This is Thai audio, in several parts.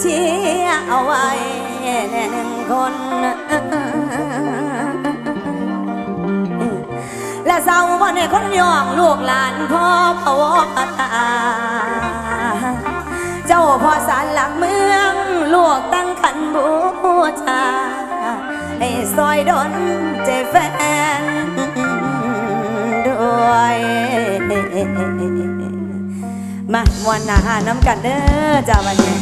เชียเอาไว้แน่นคนและเศร้าวันนี้คนย่องลูกหลานพ่อพะวอตา เจ้าพ่อสารหลักเมืองลูกตั้งขันบูชาให้ซอยดนเจแฟนด้วย มามวนหนาหาน้ำกันเด้อจ้าวันนี้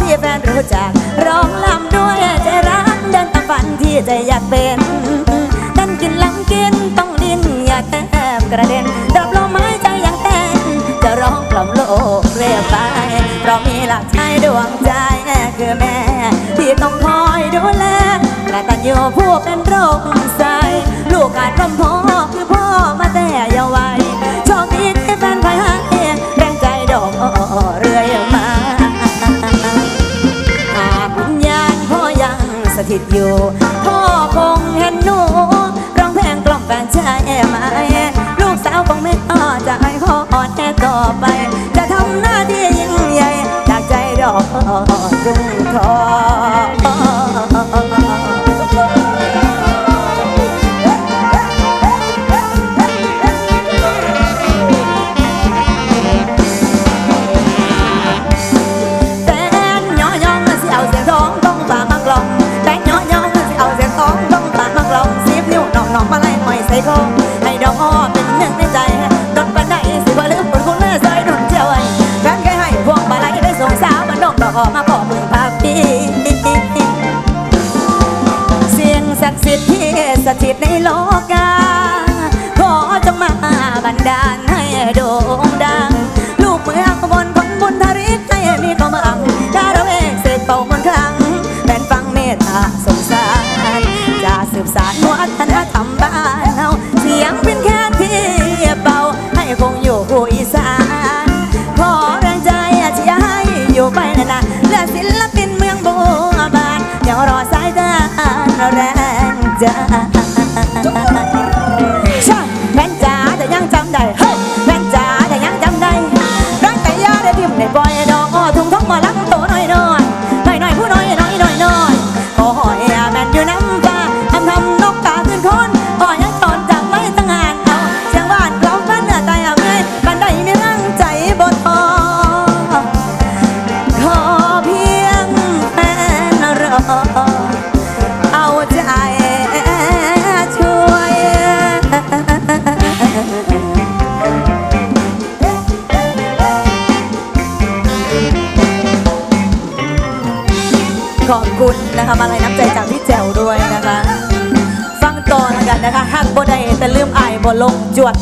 ที่แฟนรู้จักร้องลำด้วยใจรักเดินตามฝันที่ใจอยากเป็น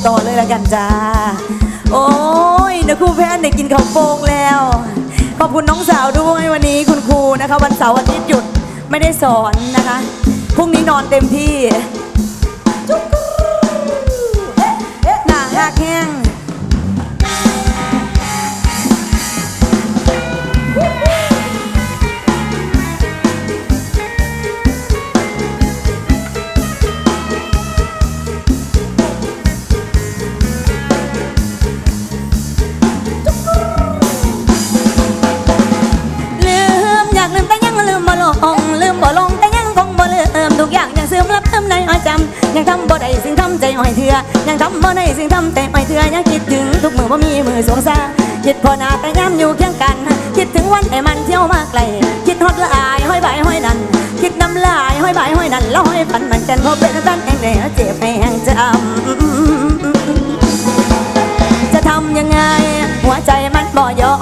ต่อเลยละกันจ้า โอ้ยนะครูแพทย์ได้กินข้าวโป่งแล้ว ขอบคุณน้องสาวด้วยวันนี้คุณครูนะคะ วันเสาร์อาทิตย์หยุดไม่ได้สอนนะคะ พรุ่งนี้นอนเต็มที่ หน้าหักแห้ง ได้สิ่งทำแต่ไปเถื่อยังคิดถึงทุกมือว่ามีมือสวงสาคิดพอน้าแต่ย้ำอยู่เคียงกัน คิดถึงวันไอ้มันเที่ยวมาไกล คิดฮอดละอายห้อยใบห้อยนันคิดน้ำลายห้อยใบห้อยนันแล้วห้อยฟันมันกันพอเป็นตันแห่งเนี่ยเจ็บแห้ห่งจำจะทำยังไง หัวใจมันบ่ยอม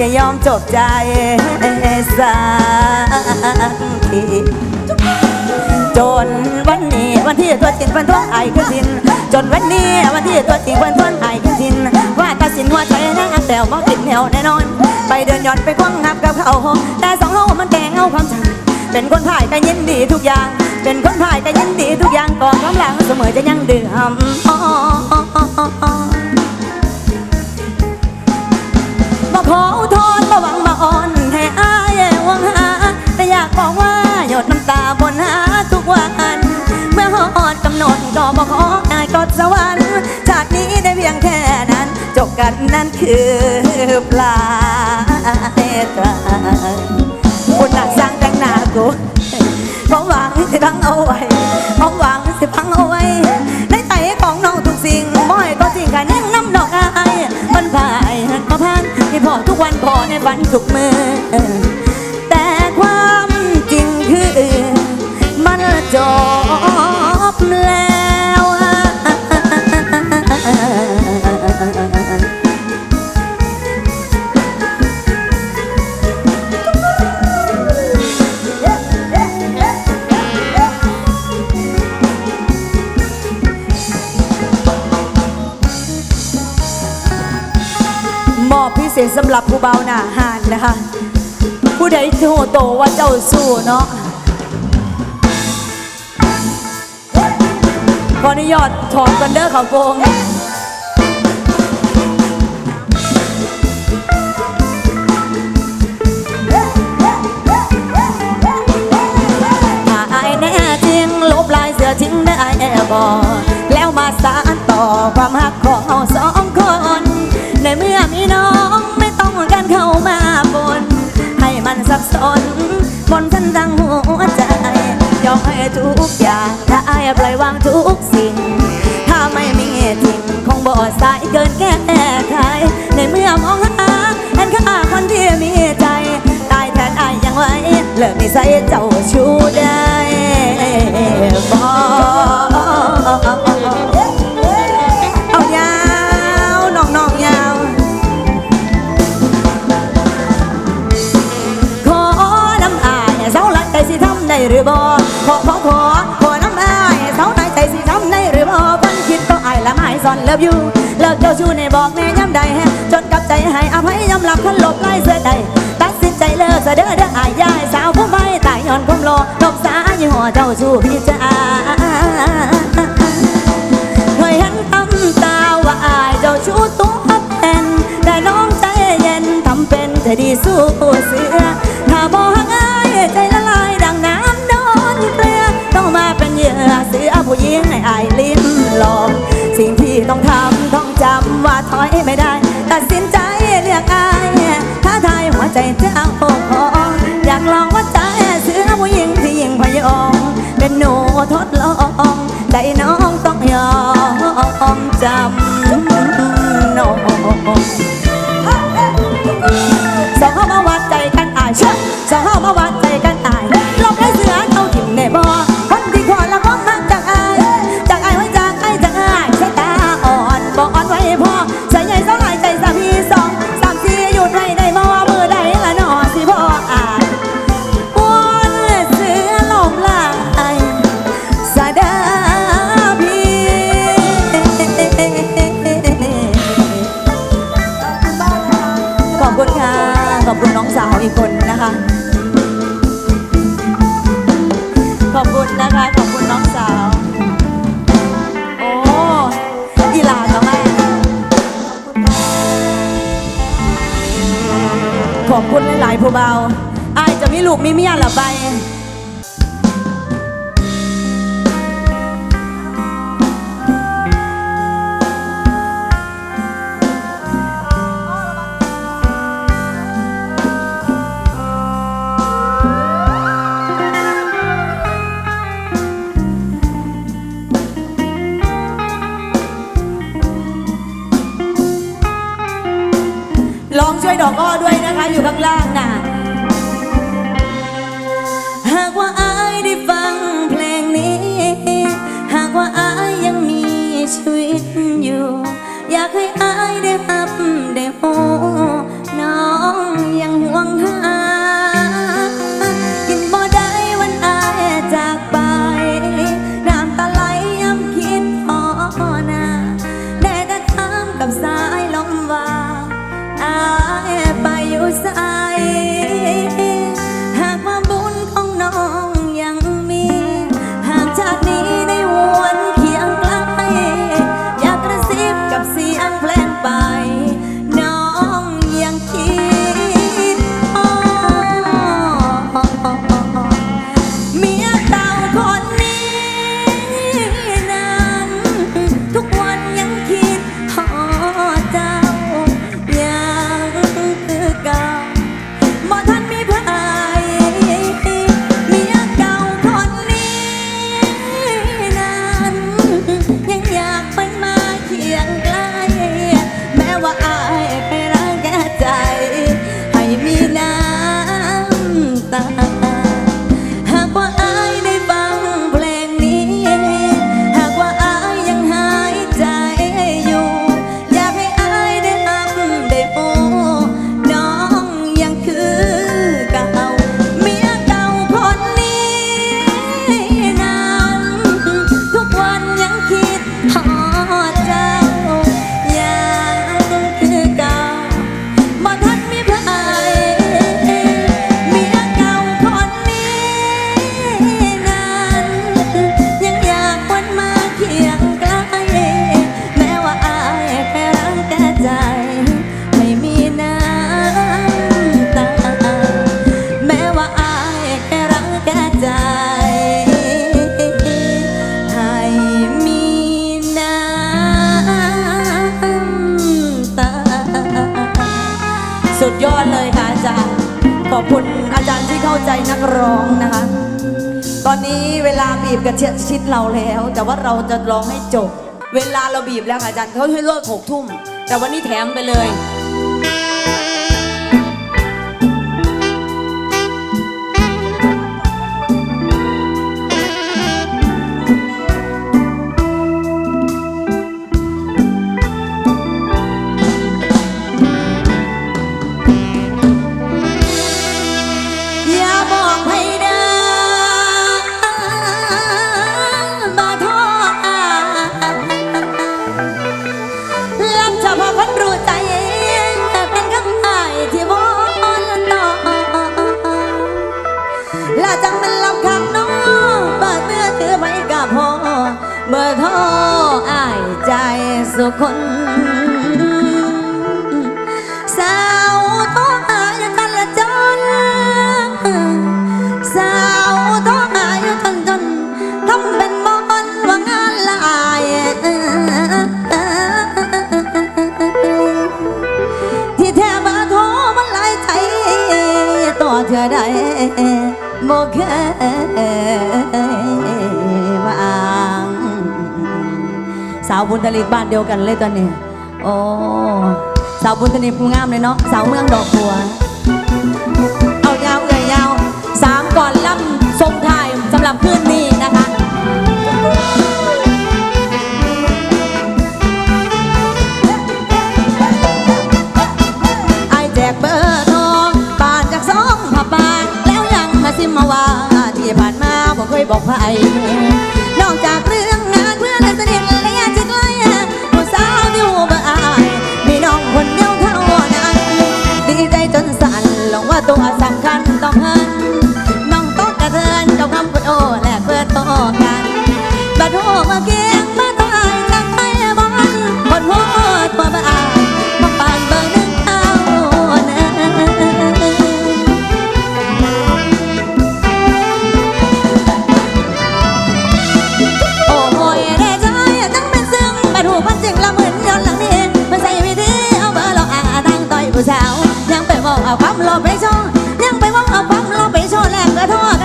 จะยอมจบใจสักทีจนวันนี้วันที่ตัวจริงวันท้องไอ้ก็สิน จนวันนี้วันที่ตัวจริงวันท้องไอ้ก็สิน ว่าตัดสินว่าใจนะแต่ว่าติดแนวแน่นอน ไปเดินย้อนไปคว้างหับกับเขาแต่สองเฮามันแกงเอาความชังเป็นคนถ่ายก็ยินดีทุกอย่าง เป็นคนถ่ายก็ยินดีทุกอย่างก่อนควางหลังเสมอจะยังเดือด กันนั่นคือปลายทาคนหนักสร้างแต่งหน้ากูผมหวังสิพังเอาไว้ผมหวังสิพังเอาไว้ ในใจของน้องทุกสิ่งบ่ให้ก็สิ่งกันยังน้ำดอกอายมันผ่ายมาพันที่พอทุกวันพอในวันทุกมือ มอบพิเศษสำหรับผู้เบาหน้าหานนะคะ ผู้ใดโทโตว่าเจ้าสู้เนาะขออนุญาตถอดกันเด้อเขาโกงถ้าอแน่จริงลบลายเสือทิ้งได้บ่แล้วมาสานต่อความหักของเราสองคน ในเมื่อ สับสนบนเส้นทางหัวใจ ยอมให้ทุกอย่างถ้าอายปล่อยวางทุกสิ่ง ถ้าไม่มีทิ้งคงบ่สายเกินแก้ไขในเมื่อมองหาเห็นค่าคนที่มีใจ ตายแทนอายยังไว้เลิกนิสัยเจ้าชู้ได้บ่ หรือบ่ขอขอขอขอน้ำอายเสาหลักใจสิทำได้หรือบ่ฟันคิดก็อายละไม่ซ่อนเลิฟอยู่เลิกเจ้าชู้ในบอกแน่ย้ำใดแฮจนกับใจให้อภัยยอมรับขันหลบไล่เสื้อใดตัดสินใจเลิกเสด้อเด้ออายยายสาวผู้ไม่ตายย้อนความรอลบสายี่ห้อเจ้าชู้พี่จ้าเคยเห็นตำตาว่าอายเจ้าชู้ตัวเป็นแต่น้องใจเย็นทำเป็นใจดีสู้เสือ ต้องทำ อบคุณหลายๆผู้เบาอายจะมีลูกมีเมียละไป อยากให้อายได้รับ บีบกระเชียชิดเราแล้ว แต่ว่าเราจะร้องให้จบ เวลาเราบีบแล้วค่ะอาจารย์เขาให้เลิกหกทุ่มแต่วันนี้แถมไปเลย สุคนสาวท้องอายุทันละจนสาวท้องอายุทันจนทำเป็นมอนว่างานลายที่แท้มาโทรมันหลายใจต่อเธอได้บ่เคยาวบุญทลิกบ้านเดียวกันเลยตอนนี้ โอ้สาวบุญทลิกงามเลยเนาะสาวเมืองดอกบัว เอายาวเอ่ยยาวสามก่อนล่ำทรงไทยสำหรับคืนนี้นะคะไอแจกเบอร์โทรปานจากสองผับบานแล้วยังมาซิมมาว่าที่ผ่านมาบ่เคยบอกใคร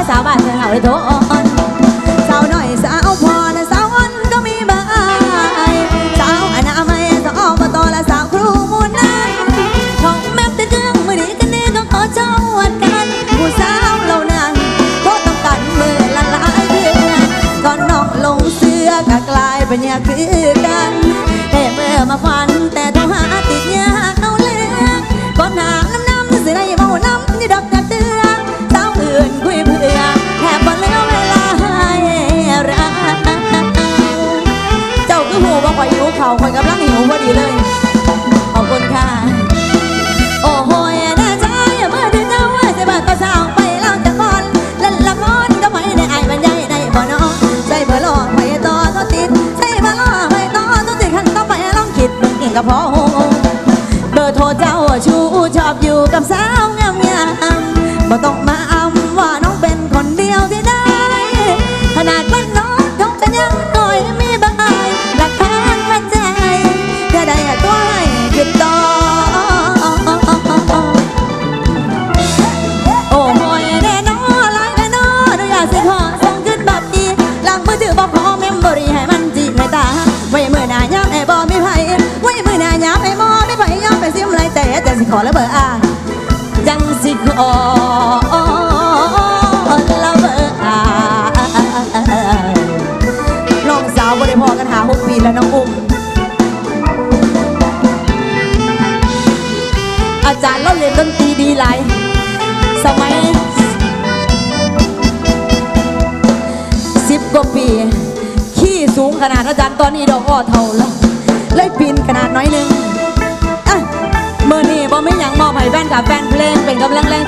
สาวบ้านเธอเอาไปโทษสาวน่อยสาวพอนะสาวอ่อนก็มีบอร์อายสาวอนามัยสาวอบตและสาวครูมูลนั้นของแม่ติดเครื่องมือดีกันนี่ก็ขอเจ้าวัดกันผู้สาวเหล่านั้นก็ต้องกันมือละลายเพื่อนก่อนน้องลงเสื้อก็กลายเป็นยาคือ เขาวข่อยกำลังหิวพอดีเลย ขอบคุณค่ะ โอ้โหน่าใจเมื่อเดือเจ้าว่าจะมาก็สาวไปเล่าจากก่อนเล่นละครก็ไม่ได้อายบรรยายได้บ่เน้องใส่เบอร์ลอไปต่อก็ติดใส่เบอร์หลอไปต่อก็ติดขันต้องไปลองคิดเบิ่งเองก็พอเบอร์โทรเจ้าชูชอบอยู่กับสาวงามงามบ่ต้องมา ขอแล้วเบอร์อาจังสิขอแล้วเบอร์อาน้องสาวบริพอกันหาหกปีแล้วน้องอุ้มอาจารย์เราเล่นดนตรีดีหลายสมัยสิบกว่าปีขี้สูงขนาดอาจารย์ตอนนี้ดอกอ้อเท่าแล้วเลยปีนขนาดน้อยนึง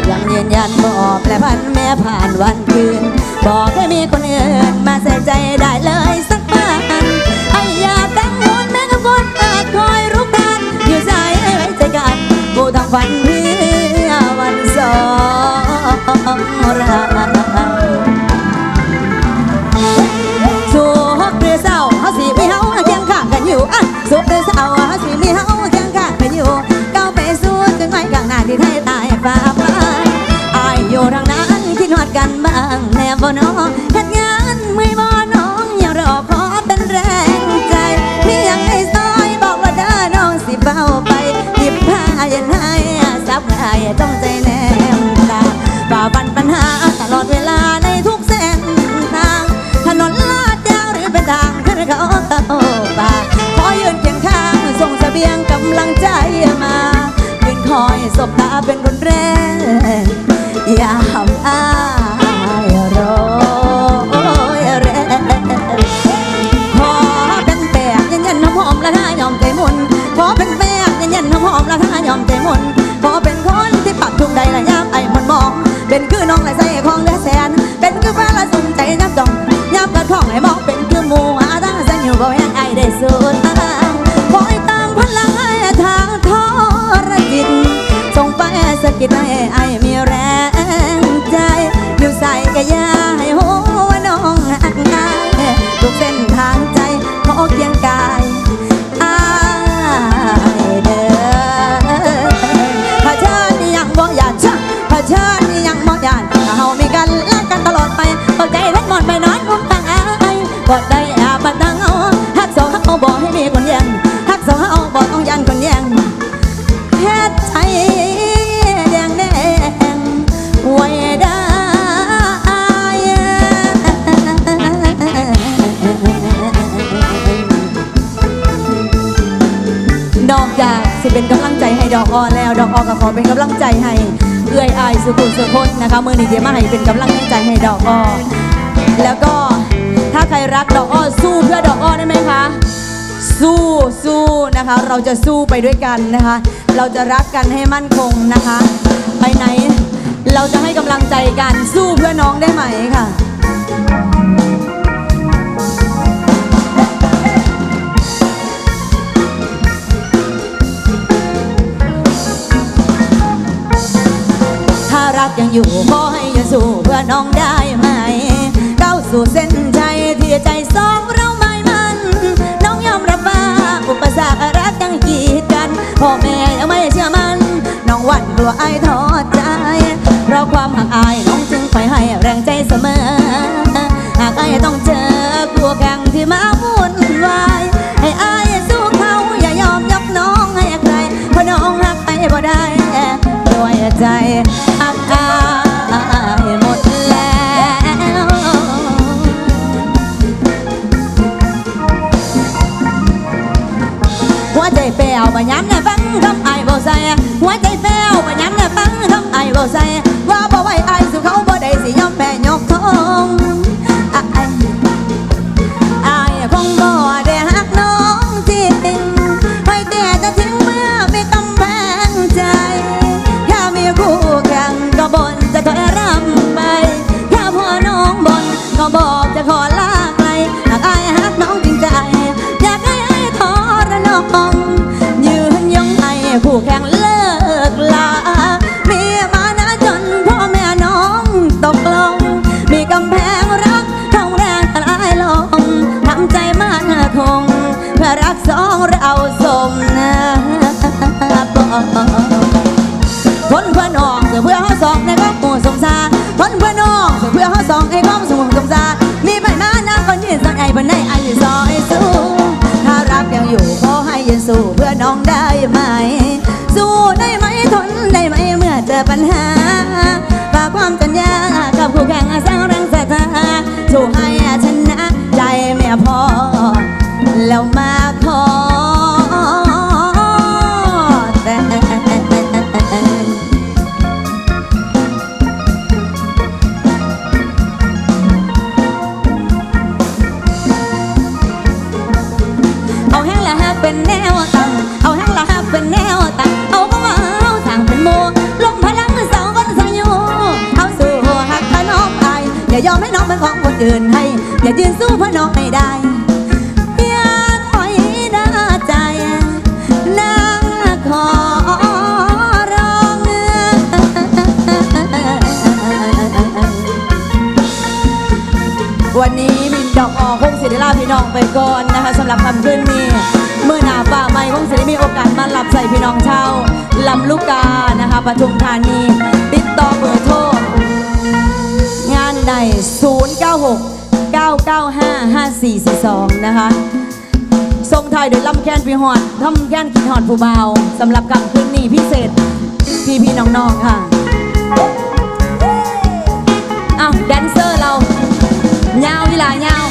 ดยังยืนยันบอกแปลพันแม่ผ่านวันคืน บอกให้มีคนอื่นมาใส่ใจได้เลยสักพันไอ้ยาแตงโมแมงกะพรุนอาจคอยรุกรานอยู่ใจไว้ใจกันกูทำฝันเพื่อวันสองรา สบตาเป็นคนแรกยามอายรอแรงขอเป็นแปบเย็นๆหอมๆละท่ายอมใจมุนขอเป็นแปบเย็นๆหอมละท่ายอมใจมุนขอเป็นคนที่ปักทุ่ใดละยามไอ้มนมอง เป็นคือน้องละใจ คิดไห้ไอ้มีแรงใจมิวใส่กะยาให้หั อเป็นกำลังใจให้เอื้อยอายสุขุมสุคนนะคะมือนี้เดียมาให้เป็นกำลังใจให้ดอกอ้อแล้วก็ถ้าใครรักดอกอ้อสู้เพื่อดอกอ้อได้ไหมคะสู้สู้นะคะ เราจะสู้ไปด้วยกันนะคะ เราจะรักกันให้มั่นคงนะคะ ไปไหน เราจะให้กำลังใจกันสู้เพื่อน้องได้ไหมค่ะ ว่าไอ้ทอใจ เพราะความหักอายน้องจึงคอยให้แรงใจเสมอ หากไอ้ต้องเจอกลัวแกงที่มาวุ่นวาย ให้ไอ้สู้เขาอย่ายอมยกน้องให้ใครเพราะน้องรักไอ้บ่ได้ด้วยใจ phèo mà nhắm là vắng không ai vô xe ngoái tay phèo mà nhắm là vắng không ai vô xe ันนี้มินดอกออคงศิริลาพี่น้องไปก่อนนะคะสำหรับคำขึ้นนี้ เมื่อหนาป่าไม่คงศิริมีโอกาสมาหลับใส่พี่น้องเช่าลำลูกกานะคะปทุมธานี ติดต่อเบอร์โทร งานใด 096 9955442 นะคะทรงไทยโดยลำแค้นพี่หอดทำแค้นกินหอดผู้เบาสำหรับคำขึ้นนี้พิเศษพี่พี่น้องๆค่ะอ้าวแดนเซอร์เรา nhau như là nhau.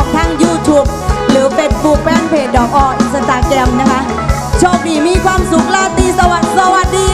องทาง YouTube หรือ Facebook แป้นเพจดอกออินสตาแกรมนะคะ โชคดีมีความสุขลาตีสวัสดีสวัสดี